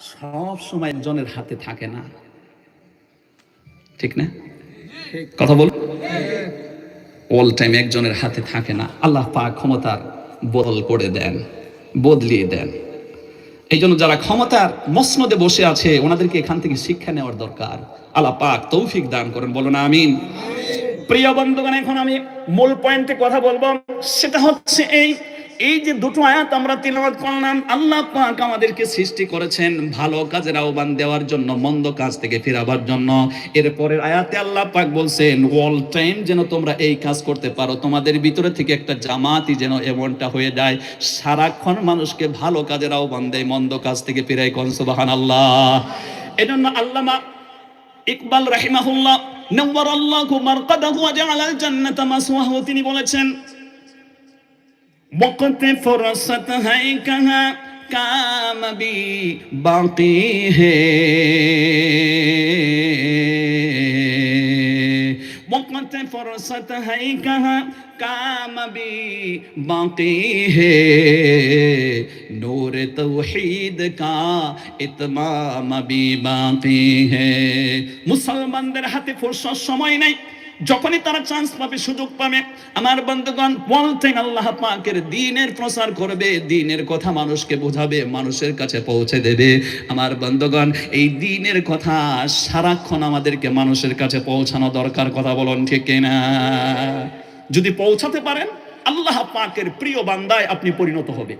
সব সময় একজনের হাতে থাকে না। ঠিক না? কথা বল। অল টাইম একজনের হাতে থাকে না। আল্লাহ পাক ক্ষমতার বদল করে দেন বদলিয়ে দেন। এই জন্য যারা ক্ষমতার মসনদে বসে আছে ওনাদেরকে এখান থেকে শিক্ষা নেওয়ার দরকার। আল্লাহ পাক তৌফিক দান করেন বলো না আমিন। প্রিয় বন্ধুগণ এখন আমি মূল পয়েন্টে কথা বলব। সেটা হচ্ছে এই এই যে দুটো আয়াত আমরা তিলাওয়াত করলাম, আল্লাহ পাক আমাদেরকে সৃষ্টি করেছেন ভালো কাজের আহ্বান দেওয়ার জন্য, মন্দ কাজ থেকে ফেরাবার জন্য। এরপরের আয়াতে আল্লাহ পাক বলছেন অল টাইম যেন তোমরা এই কাজ করতে পারো, তোমাদের ভিতরে থেকে একটা জামাতই যেন এমনটা হয়ে যায়, সারাক্ষণ মানুষকে ভালো কাজের আহ্বান দেয়, মন্দ কাজ থেকে ফিরাই কন, সুবহানাল্লাহ। এজন্য আল্লামা ইকবাল রাহিমাহুল্লাহ নওয়ার আল্লাহ তিনি বলেছেন وقت فرصت ہے کہاں کام بھی باقی ہے وقت فرصت ہے کہاں کام بھی باقی ہے نور توحید کا اتمام بھی باقی ہے মুসলমানদের হাতে ফুরসত সময় নাই যখনই তারা চান্স পাবে, সুযোগ পাবে, আমার বন্ধুগণ, বলতেন আল্লাহ পাকের দিনের প্রচার করবে, দিনের কথা মানুষকে বোঝাবে, মানুষের কাছে পৌঁছে দেবে। আমার বন্ধুগণ, এই দিনের কথা সারাক্ষণ আমাদেরকে মানুষের কাছে পৌঁছানো দরকার, কথা বলুন ঠিক কিনা? যদি পৌঁছাতে পারেন, আল্লাহ পাকের প্রিয় বান্দায় আপনি পরিণত হবে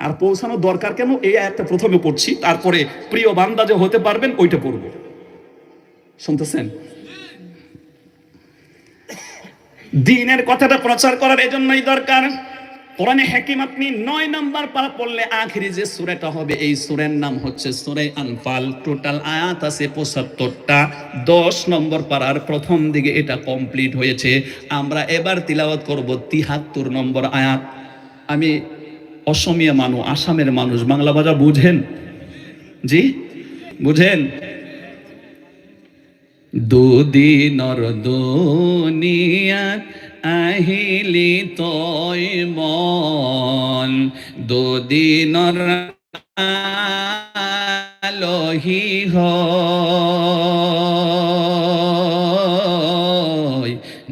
আর পৌঁছানো দরকার কেন? এই একটা প্রথমে পড়ছি, তারপরে প্রিয় বান্দা যে হতে পারবেন, ওইটা পড়ব। শুনতেছেন? দিনের কথাটা প্রচার করার এজন্যই দরকার। কোরআনে হাকিম আপনি নয় নাম্বার পারা পড়লে আখেরি যে সুরেটা হবে, এই সুরের নাম হচ্ছে সুরে আনফাল। টোটাল আয়াত আছে পঁচাত্তরটা। দশ নম্বর পারার প্রথম দিকে এটা কমপ্লিট হয়েছে। আমরা এবার তিলাওয়াত করব তিহাত্তর নম্বর আয়াত। আমি অসমীয়া মানুষ আসামের মানুষ, বাংলা ভাষা বুঝেন? জি? বুঝেন? দুদিনর দুনিয়াত আহিলি তই মন। দুদিনর আলহী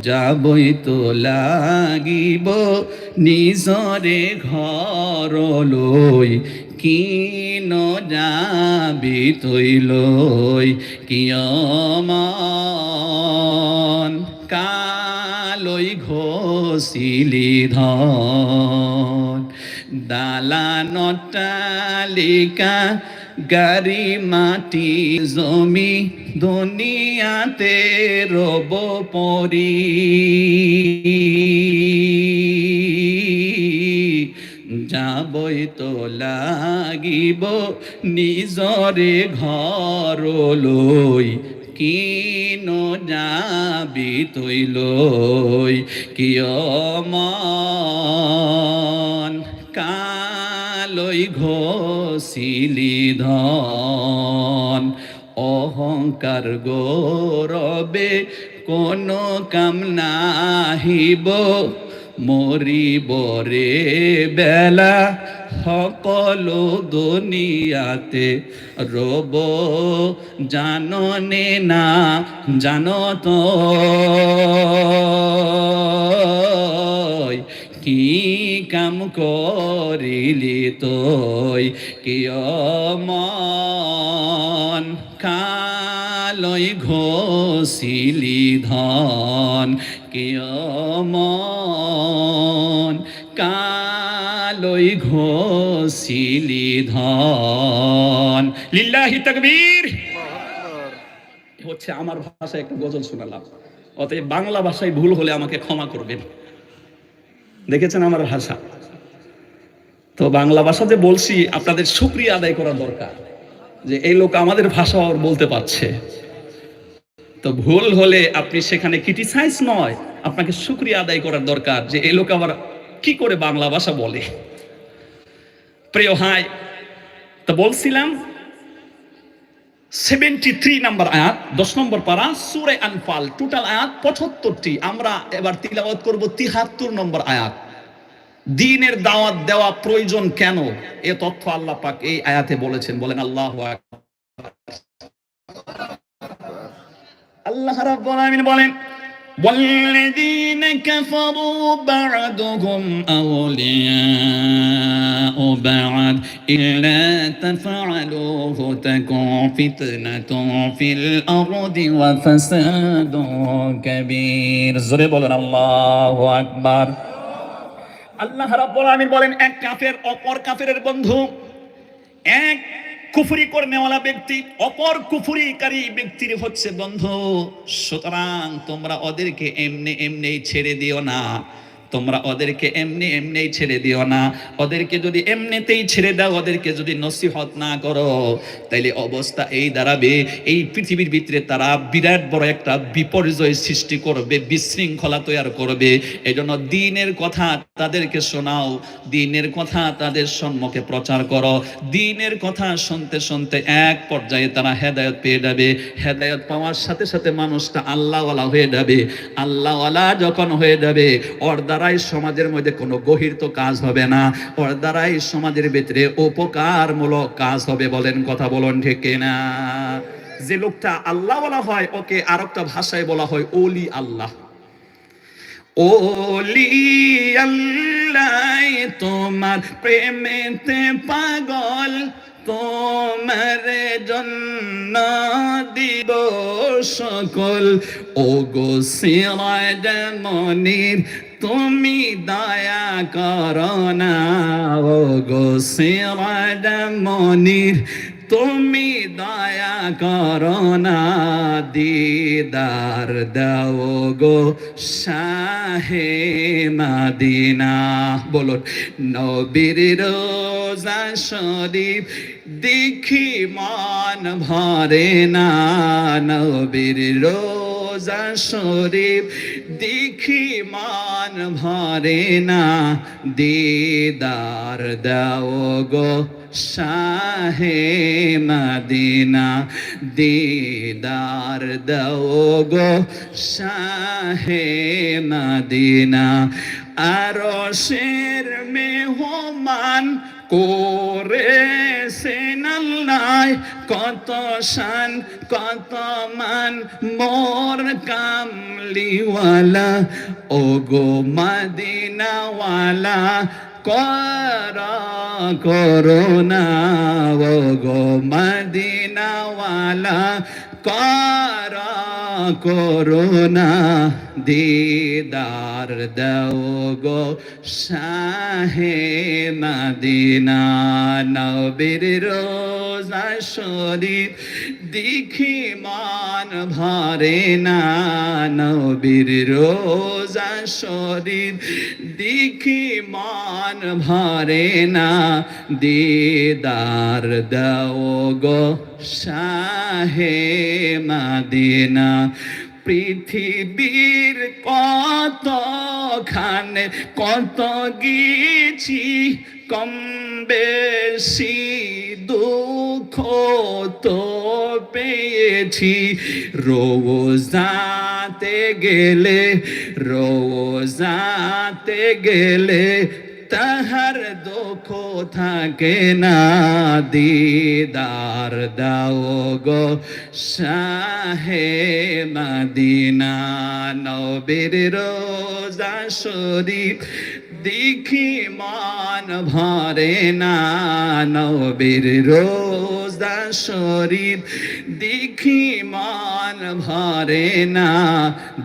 যাবই তো লাগিব নিজরে ঘর লই কিন যাবি তৈ লৈ কিয়মান? কালৈ ঘচিলি ধন। দালানটালিকা, গাড়ী, মাটি, জমি, দুনিয়াতে ৰ'ব পৰি যাবই তো লাগিব নিজৰে ঘৰলৈ কিনো যাবি তৈ লৈ কিয় মন কালৈ ঘচিলি ধন? অহংকাৰ গৌৰৱে কোনো কাম নাহিব। মরিবরে বেলা সকলো দুনিয়াতে রব জাননে না জানত। কি কাম করিলি তই? কিয় মন কালৈ ঘচিলি ধন? মন কালৈ ঘচিলি ধন। লিল্লাহি তকবীর। হচ্ছে আমার ভাষায় একটা গজল শোনালাম। অতএব বাংলা ভাষায় ভুল হলে আমাকে ক্ষমা করবেন। দেখেছেন আমার ভাষা? তো বাংলা ভাষা যে বলছি, আপনাদের সুক্রিয়া আদায় করা দরকার যে এই লোক আমাদের ভাষা আর বলতে পারছে। তো ভুল হলে আপনি সেখানে ক্রিটিসাইজ নয়, আপনাকে সুক্রিয়া আদায় করার দরকার যে এই লোক আবার কি করে বাংলা ভাষা বলে? প্রিয় হাই তো বলছিলাম সেভেন্টি থ্রি নাম্বার আয়াত, দশ নম্বর পারা, সুরে আনফাল টোটাল আয়াত পঁচাত্তরটি। আমরা এবার তিলাওয়াত করব তিহাত্তর নম্বর আয়াত। দিনের দাওয়াত দেওয়া প্রয়োজন কেন? এ তথ্য আল্লাহ পাক এই আয়াতে বলেছেন, বলেন আল্লাহ আল্লাহ রাব্বুল বলেন والذين كفروا بعضهم أولياء بعض إلا تفعلوه تكن فتنة في الأرض وفساد كبير زري بولن الله أكبر আল্লাহ রাব্বুল আলামিন বলেন এক কাফের অপর কাফেরের বন্ধু এক কুফরি কর্মেওয়ালা ব্যক্তি, অপর কুফুরিকারী ব্যক্তির হচ্ছে বন্ধু, সুতরাং তোমরা ওদেরকে এমনি এমনি ছেড়ে দিও না। তোমরা ওদেরকে এমনি এমনি ছেড়ে দিও না। ওদেরকে যদি এমনিতেই ছেড়ে দাও, ওদেরকে যদি নসিহত না করো, তাইলে অবস্থা এই দাঁড়াবে। এই পৃথিবীর ভিতরে তারা বিরাট বড় একটা বিপর্যয় সৃষ্টি করবে, বিশৃঙ্খলা তৈরি করবে। এই জন্য দিনের কথা তাদেরকে শোনাও, দিনের কথা তাদের সম্মুখে প্রচার করো। দিনের কথা শুনতে শুনতে এক পর্যায়ে তারা হেদায়ত পেয়ে যাবে। হেদায়ত পাওয়ার সাথে সাথে মানুষটা আল্লাহওয়ালা হয়ে যাবে। আল্লাহওয়ালা যখন হয়ে যাবে, ওর দ্বারাই সমাজের মধ্যে কোনো গহিত কাজ হবে না, ওর দ্বারাই সমাজের ভিতরে উপকারমূলক কাজ হবে বলেন কথা বলুন ঠিক না যে লোকটা আল্লাহ বলা হয়, ওকে আর একটা ভাষায় বলা হয় ওলি আল্লাহ। ওলি আল্লাহ, তোমার প্রেমেতে পাগল, তোমার জন্য দিব সকল। ও গো সিরাজ মনির তুমি দয়া করো না, ও গো সিরাজ মনির। তুমি দয়া করো না, দিদার দাও গো শাহে মাদিনা। বলুন, নবীর রোজা শরীফ দেখি মান ভরে না, নবীর রোজা শরীফ, দেখি মান ভরে না, দিদার দাও গো শাহে মদিনা, দিদার দাও গো শাহে মদিনা আর শের মেহমান করে সেনাল্লাই কত শান, কত মান, মোর কামলিওয়ালা। ও গো মদিনাওয়ালা, কর করোনা। ও গো মদিনাওয়ালা কর করোনা দিদার দাও গো শাহে মদিনা, নবীর রোজা শরীফ দেখি মান ভরে না, নবীর রোজা শরীফ দেখি মান ভরে না, দিদার দাও গো শাহে মাদিনা, পৃথিবীর কত খানে কত গিয়েছি কম বেশি দুঃখ তো পেয়েছি। রোজাতে গেলে রোজাতে গেলে তাহার দুঃখ থাকে না, দিদার দাও গো শাহে মদিনা। নবীর রোজা শরীফ দেখি মান ভরে না, নবীর রোজা শরীফ দেখি মান ভরে না।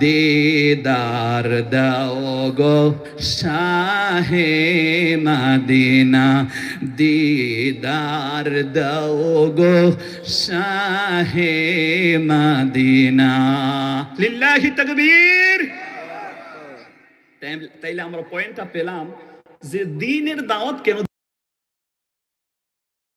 দিদার দাও গো শাহে মদিনা। দিদার দাও গো শাহে মদিনা। লিল্লাহি তাকবীর। তাইলে আমরা পয়েন্টটা পেলাম যে দিনের দাওয়াত কেন